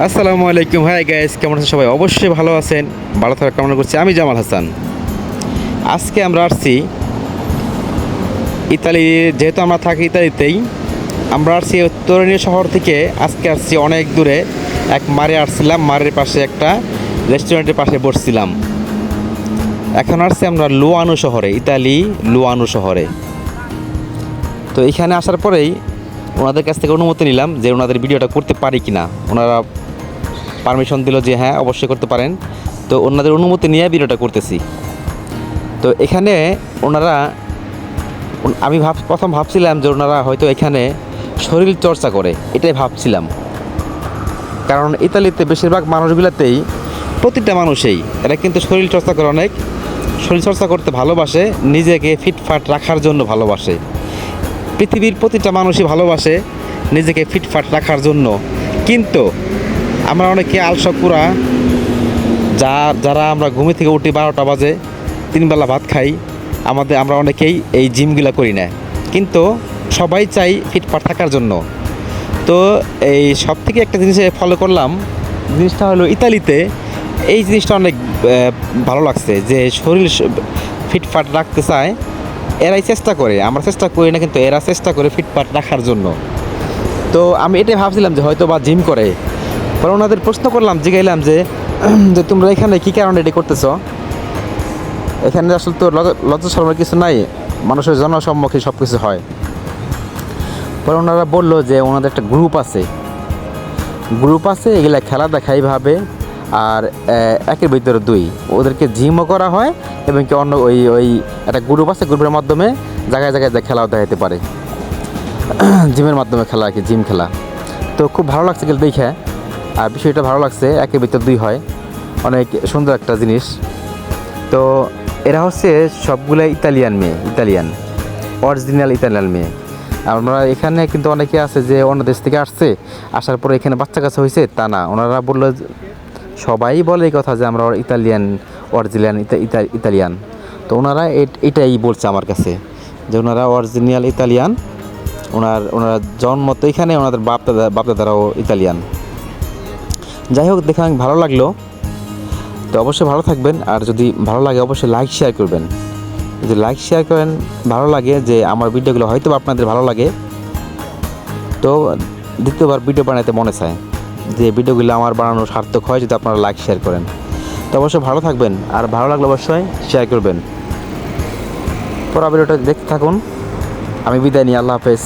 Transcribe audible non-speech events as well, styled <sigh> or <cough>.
আসসালামু আলাইকুম। Hi guys কেমন আছেন সবাই? অবশ্যই ভালো আছেন। ভালো থাকার কামনা করছি আমি জামাল হাসান। আজকে আমরা আসছি ইতালি, যেহেতু আমরা থাকি ইতালিতেই, আমরা আসছি তরুণীয় শহর থেকে। আজকে আসছি অনেক দূরে। এক মারে আসছিলাম, মারের পাশে একটা রেস্টুরেন্টের পাশে বসছিলাম। এখন আসছি আমরা লুয়ানো শহরে, ইতালি লুয়ানো শহরে। তো এখানে আসার পরেই ওনাদের কাছ থেকে অনুমতি নিলাম যে ওনাদের ভিডিওটা করতে পারি কি না ওনারা পারমিশন দিল যে হ্যাঁ অবশ্যই করতে পারেন। তো ওনাদের অনুমতি নিয়ে ভিডিওটা করতেছি। তো এখানে ওনারা, আমি ভাব, প্রথম ভাবছিলাম যে ওনারা হয়তো এখানে শরীর চর্চা করে, এটাই ভাবছিলাম। কারণ ইতালিতে বেশিরভাগ মানুষগুলোতেই প্রতিটা মানুষেই, এরা কিন্তু শরীর চর্চা করে অনেক, শরীর চর্চা করতে ভালোবাসে, নিজেকে ফিটফাট রাখার জন্য ভালোবাসে। পৃথিবীর প্রতিটা মানুষই ভালোবাসে, নিজেকে ফিটফাট রাখার জন্য। কিন্তু আমরা অনেকে আলসকুরা, যা, যারা আমরা ঘুমে থেকে উঠি বারোটা বাজে তিনবেলা ভাত খাই, আমাদের, আমরা অনেকেই এই জিমগুলো করি না। কিন্তু সবাই চাই ফিটফাট থাকার জন্য। তো এই সব থেকে একটা জিনিস ফলো করলাম, জিনিসটা হলো ইতালিতে, এই জিনিসটা অনেক ভালো লাগছে যে শরীর ফিটফাট রাখতে চায়, এরাই চেষ্টা করে। আমরা চেষ্টা করি না কিন্তু এরা চেষ্টা করে ফিটফাট রাখার জন্য। তো আমি এটাই ভাবছিলাম যে হয়তো বা জিম করে পরে ওনাদের প্রশ্ন করলাম, জিগাইলাম যে <clears throat> যে তোমরা এখানে কী কারণে এটি করতেছ? এখানে আসলে তো লজ- লজ্জা শর্মার কিছু নাই, মানুষের জনসম্মুখে সব কিছু হয়। পরে ওনারা বলল যে ওনাদের একটা গ্রুপ আছে। গ্রুপ আছে, এগুলা খেলা দেখাই ভাবে আর একের ভিতরে দুই। ওদেরকে জিমও করা হয়, এবং কি অন্য ওই ওই একটা গ্রুপ আছে গ্রুপের মাধ্যমে জায়গায় জায়গায় খেলাও দেখাতে পারে। <clears throat> জিমের মাধ্যমে খেলা আর কি জিম খেলা। তো খুব ভালো লাগছে গেলে দেখে। আর বিষয়টা ভালো লাগছে একের ভিতর দুই হয়। অনেক সুন্দর একটা জিনিস। তো এরা হচ্ছে সবগুলো ইতালিয়ান মেয়ে, ইতালিয়ান অরিজিনাল ইতালিয়ান মেয়ে। আমরা এখানে কিন্তু অনেকে আছে যে অন্য দেশ থেকে আসছে, আসার পরে এখানে বাচ্চা কাছে হয়েছে, তা না। ওনারা বলল সবাই বলে এই কথা যে আমরা ইতালিয়ান অরিজিনাল ইতালিয়ান। তো ওনারা এট- এটাই বলছে আমার কাছে, যে ওনারা অরিজিনাল ইতালিয়ান, ওনার, ওনারা জন্ম তো এখানে, ওনাদের বাপ দাদা, বাপ দাদারাও ইতালিয়ান। যাই হোক, দেখে অনেক ভালো লাগল। তো অবশ্যই ভালো থাকবেন, আর যদি ভালো লাগে, অবশ্যই লাইক শেয়ার করবেন। যদি লাইক শেয়ার করেন, ভালো লাগে যে আমার ভিডিওগুলো হয়তো আপনাদের ভালো লাগে, তো দ্বিতীয়বার ভিডিও বানাতে মনে চায় যে ভিডিওগুলো আমার বানানো সার্থক হয়, যদি আপনারা লাইক শেয়ার করেন। তো অবশ্যই ভালো থাকবেন, আর ভালো লাগলে অবশ্যই শেয়ার করবেন। পরা ভিডিওটা দেখতে থাকুন। আমি বিদায় নিই, আল্লাহ হাফেজ।